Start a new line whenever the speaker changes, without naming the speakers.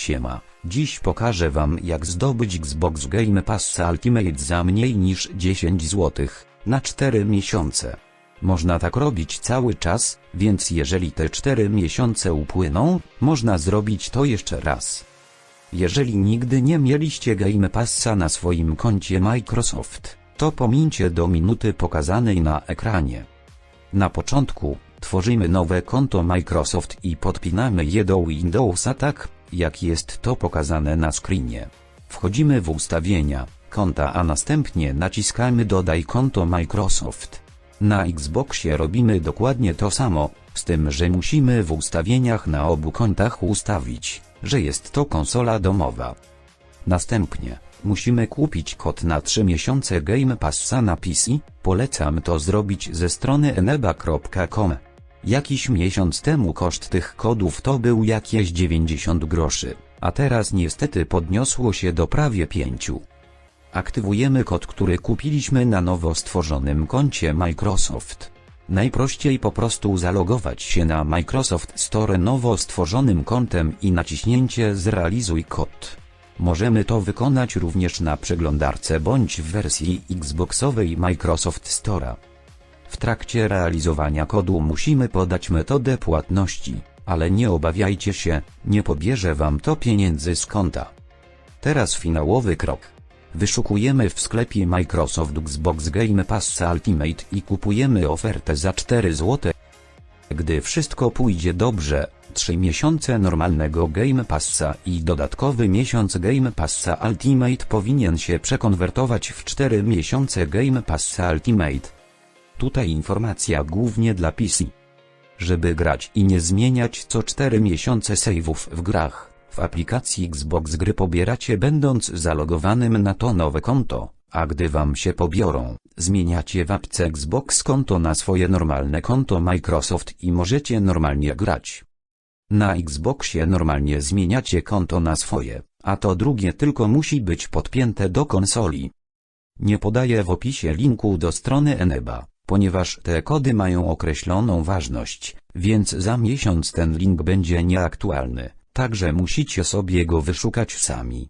Siema, dziś pokażę wam jak zdobyć Xbox Game Pass Ultimate za mniej niż 10 zł, na 4 miesiące. Można tak robić cały czas, więc jeżeli te 4 miesiące upłyną, można zrobić to jeszcze raz. Jeżeli nigdy nie mieliście Game Passa na swoim koncie Microsoft, to pomińcie do minuty pokazanej na ekranie. Na początku, tworzymy nowe konto Microsoft i podpinamy je do Windowsa tak, jak jest to pokazane na screenie. Wchodzimy w ustawienia konta, a następnie naciskamy dodaj konto Microsoft. Na Xboxie robimy dokładnie to samo, z tym, że musimy w ustawieniach na obu kontach ustawić, że jest to konsola domowa. Następnie, musimy kupić kod na 3 miesiące Game Passa na PC, polecam to zrobić ze strony eneba.com. Jakiś miesiąc temu koszt tych kodów to był jakieś 90 groszy, a teraz niestety podniosło się do prawie 5. Aktywujemy kod, który kupiliśmy na nowo stworzonym koncie Microsoft. Najprościej po prostu zalogować się na Microsoft Store nowo stworzonym kontem i naciśnięcie zrealizuj kod. Możemy to wykonać również na przeglądarce bądź w wersji Xboxowej Microsoft Store'a. W trakcie realizowania kodu musimy podać metodę płatności, ale nie obawiajcie się, nie pobierze wam to pieniędzy z konta. Teraz finałowy krok. Wyszukujemy w sklepie Microsoft Xbox Game Pass Ultimate i kupujemy ofertę za 4 zł. Gdy wszystko pójdzie dobrze, 3 miesiące normalnego Game Passa i dodatkowy miesiąc Game Passa Ultimate powinien się przekonwertować w 4 miesiące Game Passa Ultimate. Tutaj informacja głównie dla PC. Żeby grać i nie zmieniać co 4 miesiące saveów w grach, w aplikacji Xbox gry pobieracie będąc zalogowanym na to nowe konto, a gdy wam się pobiorą, zmieniacie w apce Xbox konto na swoje normalne konto Microsoft i możecie normalnie grać. Na Xboxie normalnie zmieniacie konto na swoje, a to drugie tylko musi być podpięte do konsoli. Nie podaję w opisie linku do strony Eneba, ponieważ te kody mają określoną ważność, więc za miesiąc ten link będzie nieaktualny, także musicie sobie go wyszukać sami.